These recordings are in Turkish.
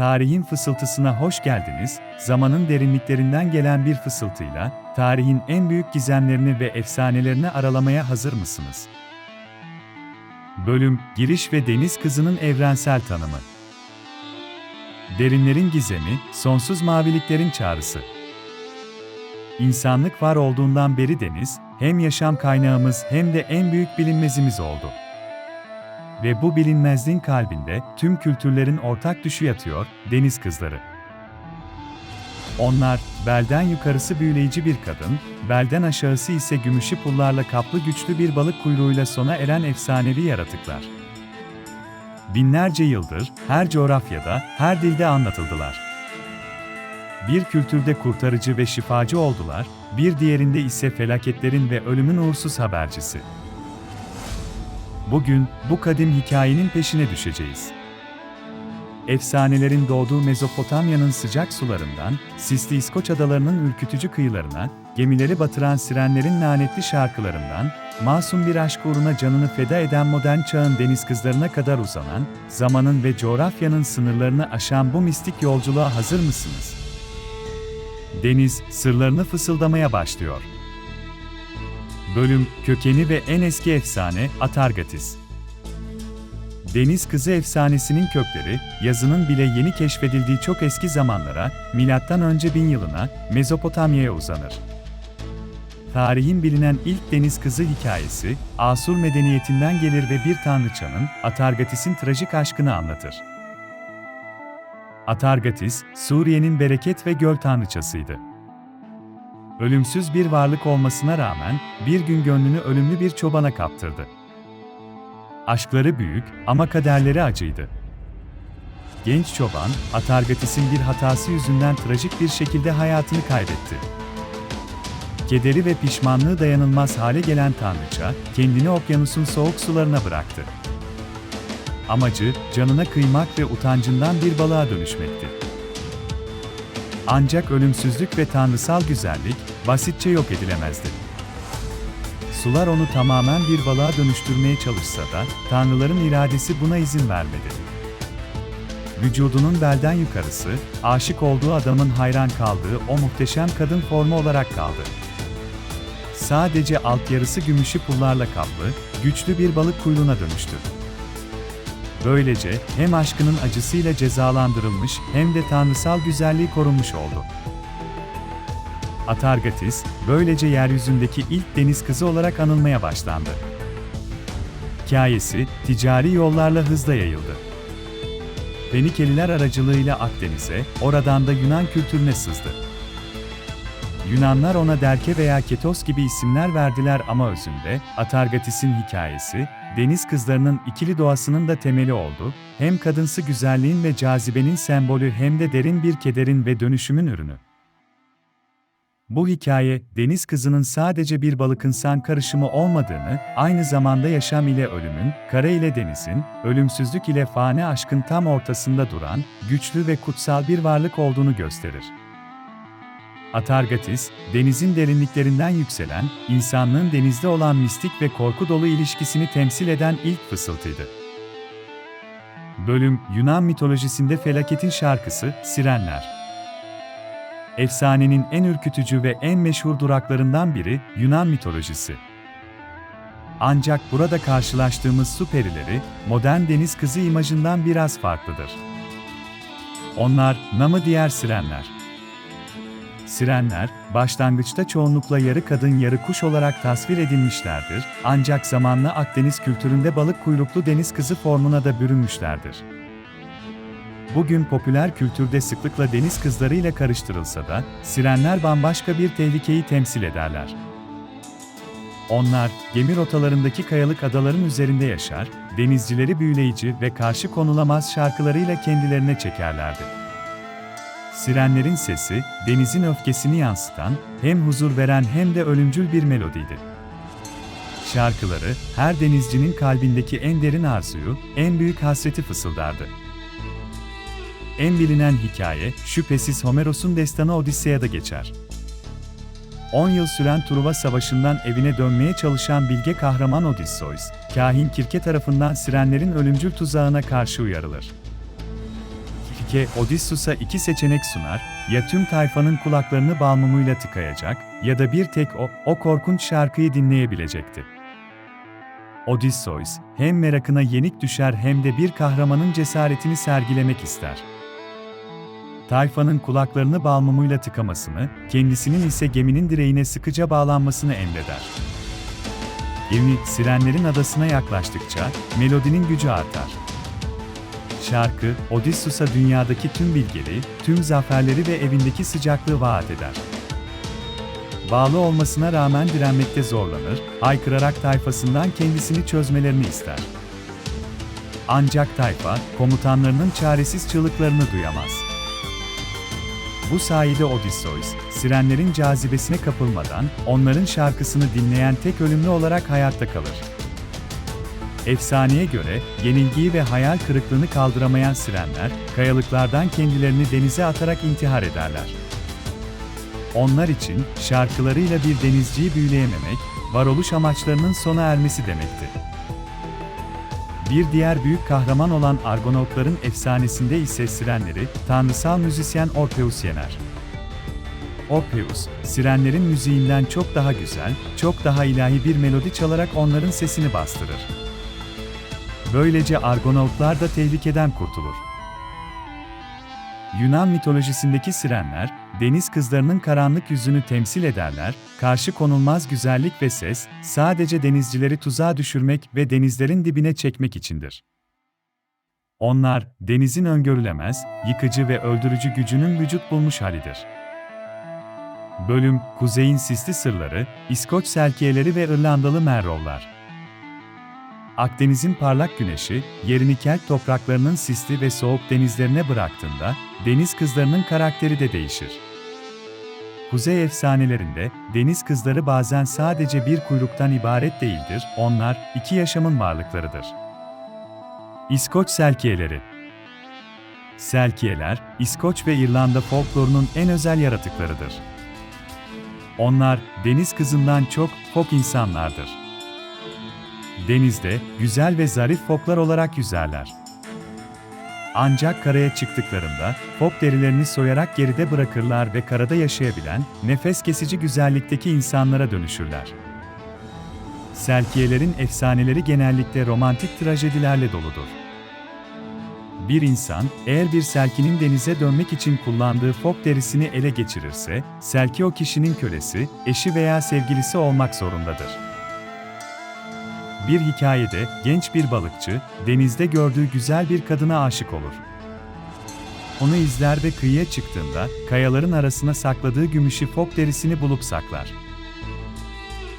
Tarihin fısıltısına hoş geldiniz. Zamanın derinliklerinden gelen bir fısıltıyla tarihin en büyük gizemlerini ve efsanelerini aralamaya hazır mısınız? Bölüm Giriş ve Deniz Kızı'nın evrensel tanımı. Derinlerin gizemi, sonsuz maviliklerin çağrısı. İnsanlık var olduğundan beri deniz, hem yaşam kaynağımız hem de en büyük bilinmezimiz oldu. Ve bu bilinmezliğin kalbinde tüm kültürlerin ortak düşü yatıyor, deniz kızları. Onlar, belden yukarısı büyüleyici bir kadın, belden aşağısı ise gümüşü pullarla kaplı güçlü bir balık kuyruğuyla sona eren efsanevi yaratıklar. Binlerce yıldır her coğrafyada, her dilde anlatıldılar. Bir kültürde kurtarıcı ve şifacı oldular, bir diğerinde ise felaketlerin ve ölümün uğursuz habercisi. Bugün bu kadim hikayenin peşine düşeceğiz. Efsanelerin doğduğu Mezopotamya'nın sıcak sularından, sisli İskoç adalarının ürkütücü kıyılarına, gemileri batıran sirenlerin lanetli şarkılarından, masum bir aşk uğruna canını feda eden modern çağın deniz kızlarına kadar uzanan, zamanın ve coğrafyanın sınırlarını aşan bu mistik yolculuğa hazır mısınız? Deniz, sırlarını fısıldamaya başlıyor. Bölüm, kökeni ve en eski efsane, Atargatis. Deniz kızı efsanesinin kökleri, yazının bile yeni keşfedildiği çok eski zamanlara, önce bin yılına, Mezopotamya'ya uzanır. Tarihin bilinen ilk deniz kızı hikayesi, Asur medeniyetinden gelir ve bir tanrıçanın, Atargatis'in trajik aşkını anlatır. Atargatis, Suriye'nin bereket ve göl tanrıçasıydı. Ölümsüz bir varlık olmasına rağmen, bir gün gönlünü ölümlü bir çobana kaptırdı. Aşkları büyük ama kaderleri acıydı. Genç çoban, Atargatis'in bir hatası yüzünden trajik bir şekilde hayatını kaybetti. Kederi ve pişmanlığı dayanılmaz hale gelen tanrıça, kendini okyanusun soğuk sularına bıraktı. Amacı, canına kıymak ve utancından bir balığa dönüşmekti. Ancak ölümsüzlük ve tanrısal güzellik, basitçe yok edilemezdi. Sular onu tamamen bir balığa dönüştürmeye çalışsa da, tanrıların iradesi buna izin vermedi. Vücudunun belden yukarısı, aşık olduğu adamın hayran kaldığı o muhteşem kadın formu olarak kaldı. Sadece alt yarısı gümüşü pullarla kaplı, güçlü bir balık kuyruğuna dönüştü. Böylece hem aşkının acısıyla cezalandırılmış hem de tanrısal güzelliği korunmuş oldu. Atargatis, böylece yeryüzündeki ilk deniz kızı olarak anılmaya başlandı. Hikayesi, ticari yollarla hızla yayıldı. Fenikeliler aracılığıyla Akdeniz'e, oradan da Yunan kültürüne sızdı. Yunanlar ona Derke veya Ketos gibi isimler verdiler ama özünde, Atargatis'in hikayesi, deniz kızlarının ikili doğasının da temeli oldu, hem kadınsı güzelliğin ve cazibenin sembolü hem de derin bir kederin ve dönüşümün ürünü. Bu hikaye, deniz kızının sadece bir balık insan karışımı olmadığını, aynı zamanda yaşam ile ölümün, kara ile denizin, ölümsüzlük ile fani aşkın tam ortasında duran, güçlü ve kutsal bir varlık olduğunu gösterir. Atargatis, denizin derinliklerinden yükselen, insanlığın denizde olan mistik ve korku dolu ilişkisini temsil eden ilk fısıltıydı. Bölüm, Yunan mitolojisinde felaketin şarkısı, Sirenler. Efsanenin en ürkütücü ve en meşhur duraklarından biri Yunan mitolojisi. Ancak burada karşılaştığımız su perileri, modern deniz kızı imajından biraz farklıdır. Onlar, namı diğer sirenler. Sirenler, başlangıçta çoğunlukla yarı kadın yarı kuş olarak tasvir edilmişlerdir, ancak zamanla Akdeniz kültüründe balık kuyruklu deniz kızı formuna da bürünmüşlerdir. Bugün popüler kültürde sıklıkla deniz kızlarıyla karıştırılsa da, sirenler bambaşka bir tehlikeyi temsil ederler. Onlar, gemi rotalarındaki kayalık adaların üzerinde yaşar, denizcileri büyüleyici ve karşı konulamaz şarkılarıyla kendilerine çekerlerdi. Sirenlerin sesi, denizin öfkesini yansıtan, hem huzur veren hem de ölümcül bir melodiydi. Şarkıları, her denizcinin kalbindeki en derin arzuyu, en büyük hasreti fısıldardı. En bilinen hikaye, şüphesiz Homeros'un destanı Odisseya'da geçer. 10 yıl süren Truva Savaşı'ndan evine dönmeye çalışan bilge kahraman Odysseus, kahin Kirke tarafından sirenlerin ölümcül tuzağına karşı uyarılır. Melike, Odysseus'a iki seçenek sunar, ya tüm tayfanın kulaklarını bal mumuyla tıkayacak ya da bir tek o, o korkunç şarkıyı dinleyebilecekti. Odysseus, hem merakına yenik düşer hem de bir kahramanın cesaretini sergilemek ister. Tayfanın kulaklarını bal mumuyla tıkamasını, kendisinin ise geminin direğine sıkıca bağlanmasını emreder. Gemi, Sirenlerin adasına yaklaştıkça, melodinin gücü artar. Şarkı, Odysseus'a dünyadaki tüm bilgeliği, tüm zaferleri ve evindeki sıcaklığı vaat eder. Bağlı olmasına rağmen direnmekte zorlanır, haykırarak tayfasından kendisini çözmelerini ister. Ancak tayfa, komutanlarının çaresiz çığlıklarını duyamaz. Bu sayede Odysseus, sirenlerin cazibesine kapılmadan, onların şarkısını dinleyen tek ölümlü olarak hayatta kalır. Efsaneye göre, yenilgiyi ve hayal kırıklığını kaldıramayan sirenler, kayalıklardan kendilerini denize atarak intihar ederler. Onlar için, şarkılarıyla bir denizciyi büyüleyememek, varoluş amaçlarının sona ermesi demekti. Bir diğer büyük kahraman olan Argonautların efsanesinde ise sirenleri, tanrısal müzisyen Orpheus yener. Orpheus, sirenlerin müziğinden çok daha güzel, çok daha ilahi bir melodi çalarak onların sesini bastırır. Böylece Argonautlar da tehlikeden kurtulur. Yunan mitolojisindeki sirenler, deniz kızlarının karanlık yüzünü temsil ederler, karşı konulmaz güzellik ve ses, sadece denizcileri tuzağa düşürmek ve denizlerin dibine çekmek içindir. Onlar, denizin öngörülemez, yıkıcı ve öldürücü gücünün vücut bulmuş halidir. Bölüm, Kuzey'in sisli sırları, İskoç selkiyeleri ve İrlandalı merrovlar. Akdeniz'in parlak güneşi, yerini Kelt topraklarının sisli ve soğuk denizlerine bıraktığında, deniz kızlarının karakteri de değişir. Kuzey efsanelerinde, deniz kızları bazen sadece bir kuyruktan ibaret değildir, onlar, iki yaşamın varlıklarıdır. İskoç Selkiyeleri Selkiyeler, İskoç ve İrlanda folklorunun en özel yaratıklarıdır. Onlar, deniz kızından çok, fok insanlardır. Denizde, güzel ve zarif foklar olarak yüzerler. Ancak karaya çıktıklarında, fok derilerini soyarak geride bırakırlar ve karada yaşayabilen, nefes kesici güzellikteki insanlara dönüşürler. Selkiyelerin efsaneleri genellikle romantik trajedilerle doludur. Bir insan, eğer bir selkinin denize dönmek için kullandığı fok derisini ele geçirirse, selki o kişinin kölesi, eşi veya sevgilisi olmak zorundadır. Bir hikayede genç bir balıkçı denizde gördüğü güzel bir kadına aşık olur. Onu izler ve kıyıya çıktığında kayaların arasına sakladığı gümüşü fok derisini bulup saklar.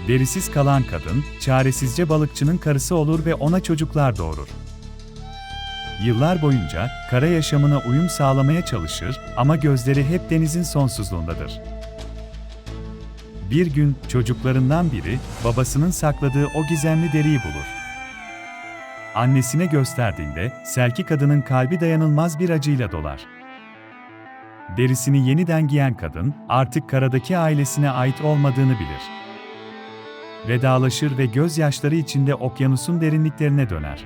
Derisiz kalan kadın çaresizce balıkçının karısı olur ve ona çocuklar doğurur. Yıllar boyunca kara yaşamına uyum sağlamaya çalışır ama gözleri hep denizin sonsuzluğundadır. Bir gün çocuklarından biri babasının sakladığı o gizemli deriyi bulur. Annesine gösterdiğinde Selki kadının kalbi dayanılmaz bir acıyla dolar. Derisini yeniden giyen kadın artık karadaki ailesine ait olmadığını bilir. Vedalaşır ve gözyaşları içinde okyanusun derinliklerine döner.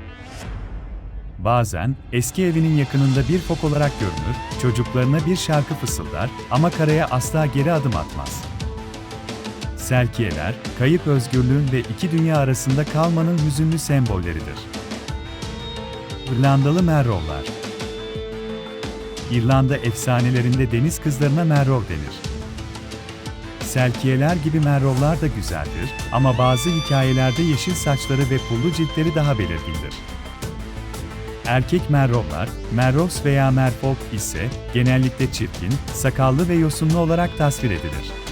Bazen eski evinin yakınında bir fok olarak görünür, çocuklarına bir şarkı fısıldar ama karaya asla geri adım atmaz. Selkiyeler, kayıp özgürlüğün ve iki dünya arasında kalmanın hüzünlü sembolleridir. İrlandalı Merrovlar İrlanda efsanelerinde deniz kızlarına Merrov denir. Selkiyeler gibi Merrovlar da güzeldir ama bazı hikayelerde yeşil saçları ve pullu ciltleri daha belirgindir. Erkek Merrovlar, Merrows veya Merfolk ise genellikle çirkin, sakallı ve yosunlu olarak tasvir edilir.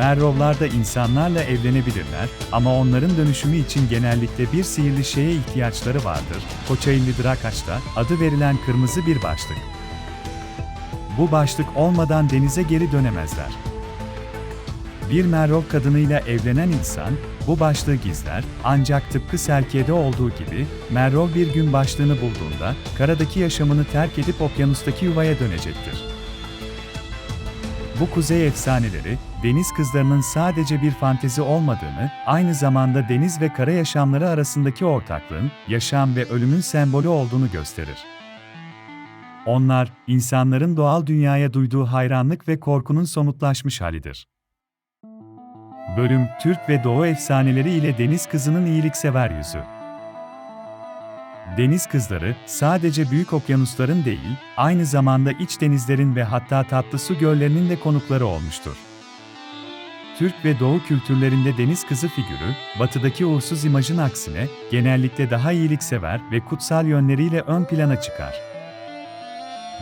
Merrovlar da insanlarla evlenebilirler ama onların dönüşümü için genellikle bir sihirli şeye ihtiyaçları vardır. Koçayilli Drakaç'ta adı verilen kırmızı bir başlık. Bu başlık olmadan denize geri dönemezler. Bir Merrov kadınıyla evlenen insan, bu başlığı gizler, ancak tıpkı Selkiye'de olduğu gibi, Merrov bir gün başlığını bulduğunda, karadaki yaşamını terk edip okyanustaki yuvaya dönecektir. Bu kuzey efsaneleri, deniz kızlarının sadece bir fantezi olmadığını, aynı zamanda deniz ve kara yaşamları arasındaki ortaklığın, yaşam ve ölümün sembolü olduğunu gösterir. Onlar, insanların doğal dünyaya duyduğu hayranlık ve korkunun somutlaşmış halidir. Bölüm, Türk ve Doğu efsaneleri ile deniz kızının iyiliksever yüzü. Deniz kızları, sadece büyük okyanusların değil, aynı zamanda iç denizlerin ve hatta tatlı su göllerinin de konukları olmuştur. Türk ve Doğu kültürlerinde deniz kızı figürü, batıdaki uğursuz imajın aksine, genellikle daha iyiliksever ve kutsal yönleriyle ön plana çıkar.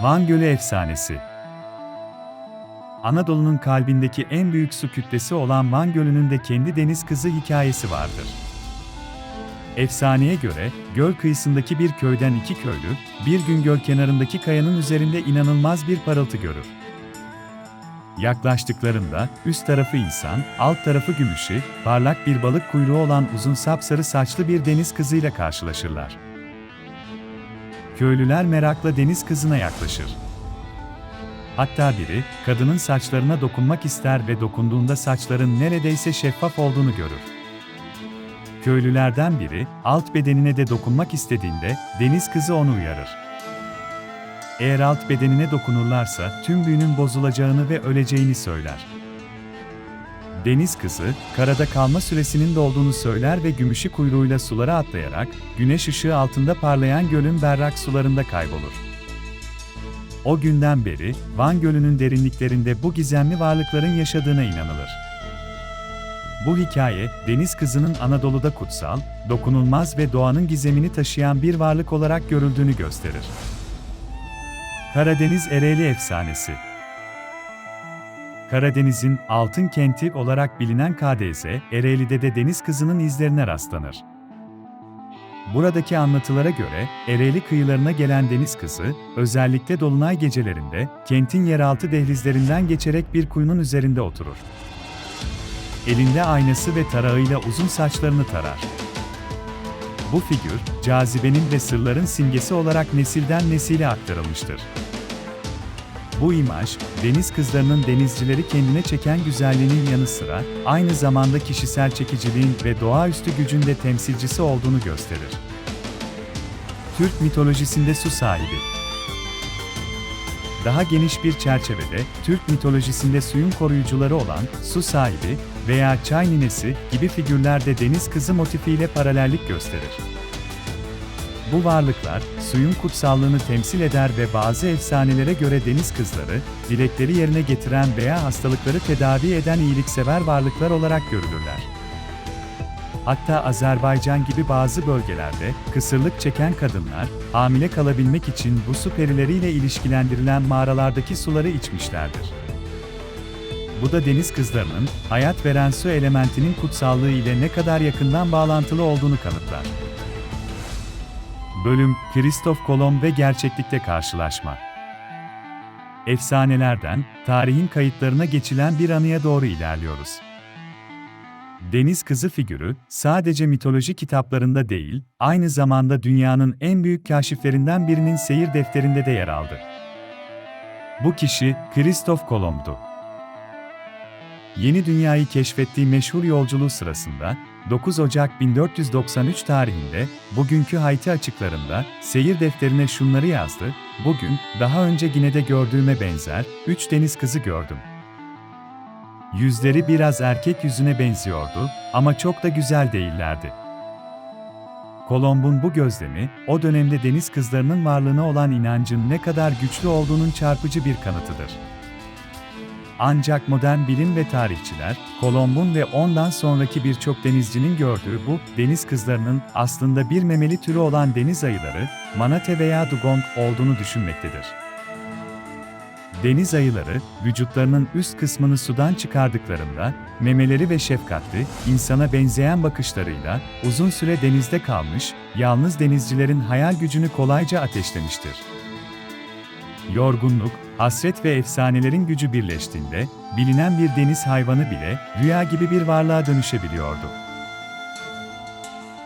Van Gölü Efsanesi Anadolu'nun kalbindeki en büyük su kütlesi olan Van Gölü'nün de kendi deniz kızı hikayesi vardır. Efsaneye göre, göl kıyısındaki bir köyden iki köylü, bir gün göl kenarındaki kayanın üzerinde inanılmaz bir parıltı görür. Yaklaştıklarında, üst tarafı insan, alt tarafı gümüşü, parlak bir balık kuyruğu olan uzun sapsarı saçlı bir deniz kızıyla karşılaşırlar. Köylüler merakla deniz kızına yaklaşır. Hatta biri, kadının saçlarına dokunmak ister ve dokunduğunda saçların neredeyse şeffaf olduğunu görür. Köylülerden biri, alt bedenine de dokunmak istediğinde, deniz kızı onu uyarır. Eğer alt bedenine dokunurlarsa tüm büyünün bozulacağını ve öleceğini söyler. Deniz kızı, karada kalma süresinin dolduğunu söyler ve gümüşü kuyruğuyla sulara atlayarak, güneş ışığı altında parlayan gölün berrak sularında kaybolur. O günden beri, Van Gölü'nün derinliklerinde bu gizemli varlıkların yaşadığına inanılır. Bu hikaye, deniz kızının Anadolu'da kutsal, dokunulmaz ve doğanın gizemini taşıyan bir varlık olarak görüldüğünü gösterir. Karadeniz Ereğli Efsanesi Karadeniz'in altın kenti olarak bilinen KDZ, Ereğli'de de deniz kızının izlerine rastlanır. Buradaki anlatılara göre, Ereğli kıyılarına gelen deniz kızı, özellikle dolunay gecelerinde, kentin yeraltı dehlizlerinden geçerek bir kuyunun üzerinde oturur. Elinde aynası ve tarağıyla uzun saçlarını tarar. Bu figür, cazibenin ve sırların simgesi olarak nesilden nesile aktarılmıştır. Bu imaj, deniz kızlarının denizcileri kendine çeken güzelliğinin yanı sıra, aynı zamanda kişisel çekiciliğin ve doğaüstü gücün de temsilcisi olduğunu gösterir. Türk mitolojisinde su sahibi daha geniş bir çerçevede, Türk mitolojisinde suyun koruyucuları olan su sahibi veya çay ninesi gibi figürler de deniz kızı motifiyle paralellik gösterir. Bu varlıklar, suyun kutsallığını temsil eder ve bazı efsanelere göre deniz kızları, dilekleri yerine getiren veya hastalıkları tedavi eden iyiliksever varlıklar olarak görülürler. Hatta Azerbaycan gibi bazı bölgelerde, kısırlık çeken kadınlar, hamile kalabilmek için bu su perileriyle ilişkilendirilen mağaralardaki suları içmişlerdir. Bu da deniz kızlarının, hayat veren su elementinin kutsallığı ile ne kadar yakından bağlantılı olduğunu kanıtlar. Bölüm, Kristof Kolomb ve gerçeklikte karşılaşma. Efsanelerden, tarihin kayıtlarına geçilen bir anıya doğru ilerliyoruz. Deniz kızı figürü, sadece mitoloji kitaplarında değil, aynı zamanda dünyanın en büyük kaşiflerinden birinin seyir defterinde de yer aldı. Bu kişi, Kristof Kolomb'du. Yeni dünyayı keşfettiği meşhur yolculuğu sırasında, 9 Ocak 1493 tarihinde, bugünkü Haiti açıklarında, seyir defterine şunları yazdı, Bugün, daha önce Gine'de gördüğüme benzer, üç deniz kızı gördüm. Yüzleri biraz erkek yüzüne benziyordu ama çok da güzel değillerdi. Kolomb'un bu gözlemi, o dönemde deniz kızlarının varlığına olan inancın ne kadar güçlü olduğunun çarpıcı bir kanıtıdır. Ancak modern bilim ve tarihçiler, Kolomb'un ve ondan sonraki birçok denizcinin gördüğü bu deniz kızlarının aslında bir memeli türü olan deniz ayıları, manate veya dugong olduğunu düşünmektedir. Deniz ayıları, vücutlarının üst kısmını sudan çıkardıklarında, memeleri ve şefkatli, insana benzeyen bakışlarıyla, uzun süre denizde kalmış, yalnız denizcilerin hayal gücünü kolayca ateşlemiştir. Yorgunluk, hasret ve efsanelerin gücü birleştiğinde, bilinen bir deniz hayvanı bile, rüya gibi bir varlığa dönüşebiliyordu.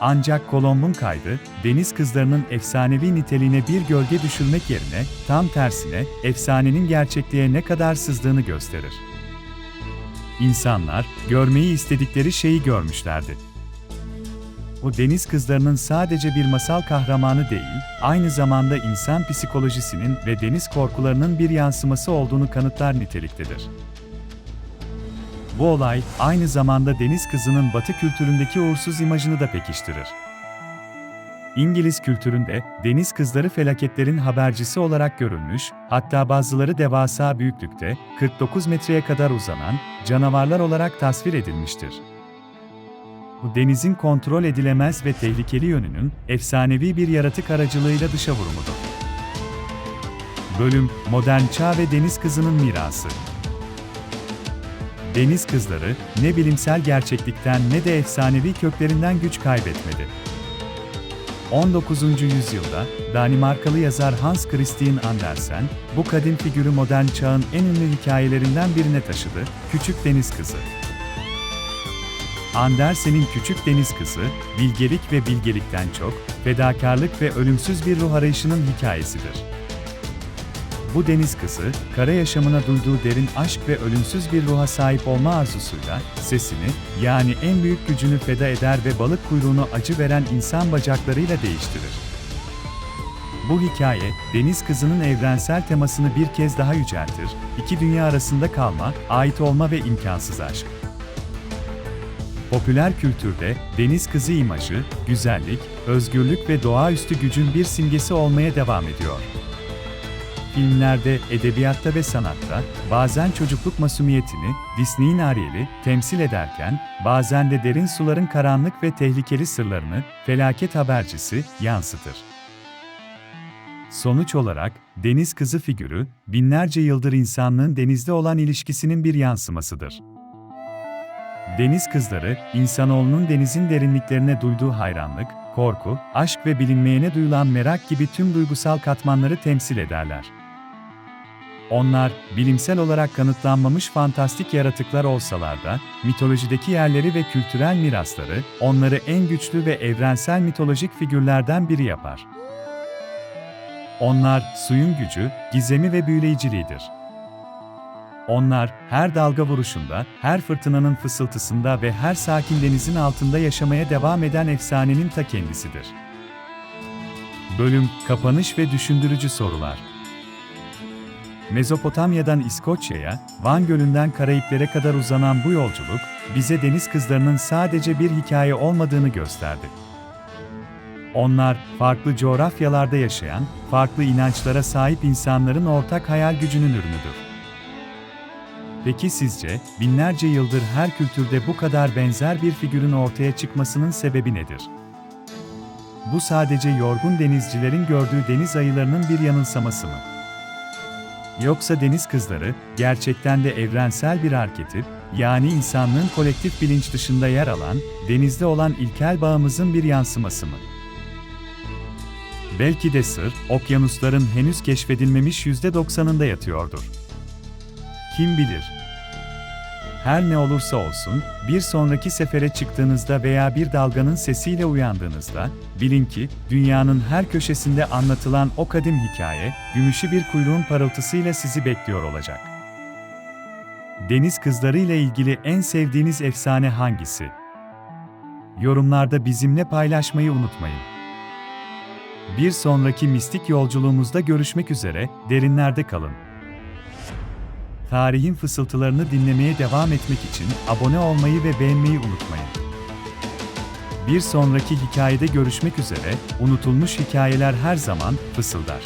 Ancak Kolomb'un kaydı, deniz kızlarının efsanevi niteliğine bir gölge düşürmek yerine, tam tersine, efsanenin gerçekliğe ne kadar sızdığını gösterir. İnsanlar, görmeyi istedikleri şeyi görmüşlerdi. O deniz kızlarının sadece bir masal kahramanı değil, aynı zamanda insan psikolojisinin ve deniz korkularının bir yansıması olduğunu kanıtlar niteliktedir. Bu olay, aynı zamanda deniz kızının batı kültüründeki uğursuz imajını da pekiştirir. İngiliz kültüründe deniz kızları felaketlerin habercisi olarak görülmüş, hatta bazıları devasa büyüklükte, 49 metreye kadar uzanan canavarlar olarak tasvir edilmiştir. Bu denizin kontrol edilemez ve tehlikeli yönünün efsanevi bir yaratık aracılığıyla dışa vurumudur. Bölüm Modern Çağ ve Deniz Kızının Mirası Deniz kızları ne bilimsel gerçeklikten ne de efsanevi köklerinden güç kaybetmedi. 19. yüzyılda Danimarkalı yazar Hans Christian Andersen, bu kadim figürü modern çağın en ünlü hikayelerinden birine taşıdı, Küçük Deniz Kızı. Andersen'in Küçük Deniz Kızı, bilgelik ve bilgelikten çok, fedakarlık ve ölümsüz bir ruh arayışının hikayesidir. Bu deniz kızı, kara yaşamına duyduğu derin aşk ve ölümsüz bir ruha sahip olma arzusuyla, sesini, yani en büyük gücünü feda eder ve balık kuyruğunu acı veren insan bacaklarıyla değiştirir. Bu hikaye, deniz kızının evrensel temasını bir kez daha yüceltir, iki dünya arasında kalma, ait olma ve imkansız aşk. Popüler kültürde deniz kızı imajı, güzellik, özgürlük ve doğaüstü gücün bir simgesi olmaya devam ediyor. Filmlerde, edebiyatta ve sanatta bazen çocukluk masumiyetini, Disney'in Ariel'i temsil ederken, bazen de derin suların karanlık ve tehlikeli sırlarını, felaket habercisi, yansıtır. Sonuç olarak, deniz kızı figürü, binlerce yıldır insanlığın denizde olan ilişkisinin bir yansımasıdır. Deniz kızları, insanoğlunun denizin derinliklerine duyduğu hayranlık, korku, aşk ve bilinmeyene duyulan merak gibi tüm duygusal katmanları temsil ederler. Onlar, bilimsel olarak kanıtlanmamış fantastik yaratıklar olsalar da, mitolojideki yerleri ve kültürel mirasları, onları en güçlü ve evrensel mitolojik figürlerden biri yapar. Onlar, suyun gücü, gizemi ve büyüleyiciliğidir. Onlar, her dalga vuruşunda, her fırtınanın fısıltısında ve her sakin denizin altında yaşamaya devam eden efsanenin ta kendisidir. Bölüm, kapanış ve düşündürücü sorular. Mezopotamya'dan İskoçya'ya, Van Gölü'nden Karayiplere kadar uzanan bu yolculuk, bize deniz kızlarının sadece bir hikaye olmadığını gösterdi. Onlar, farklı coğrafyalarda yaşayan, farklı inançlara sahip insanların ortak hayal gücünün ürünüdür. Peki sizce, binlerce yıldır her kültürde bu kadar benzer bir figürün ortaya çıkmasının sebebi nedir? Bu sadece yorgun denizcilerin gördüğü deniz ayılarının bir yanılsaması mı? Yoksa deniz kızları, gerçekten de evrensel bir arketip, yani insanlığın kolektif bilinç dışında yer alan, denizde olan ilkel bağımızın bir yansıması mı? Belki de sır, okyanusların henüz keşfedilmemiş %90'ında yatıyordur. Kim bilir? Her ne olursa olsun, bir sonraki sefere çıktığınızda veya bir dalganın sesiyle uyandığınızda, bilin ki, dünyanın her köşesinde anlatılan o kadim hikaye, gümüşü bir kuyruğun parıltısıyla sizi bekliyor olacak. Deniz kızları ile ilgili en sevdiğiniz efsane hangisi? Yorumlarda bizimle paylaşmayı unutmayın. Bir sonraki mistik yolculuğumuzda görüşmek üzere, derinlerde kalın. Tarihin fısıltılarını dinlemeye devam etmek için abone olmayı ve beğenmeyi unutmayın. Bir sonraki hikayede görüşmek üzere, unutulmuş hikayeler her zaman fısıldar.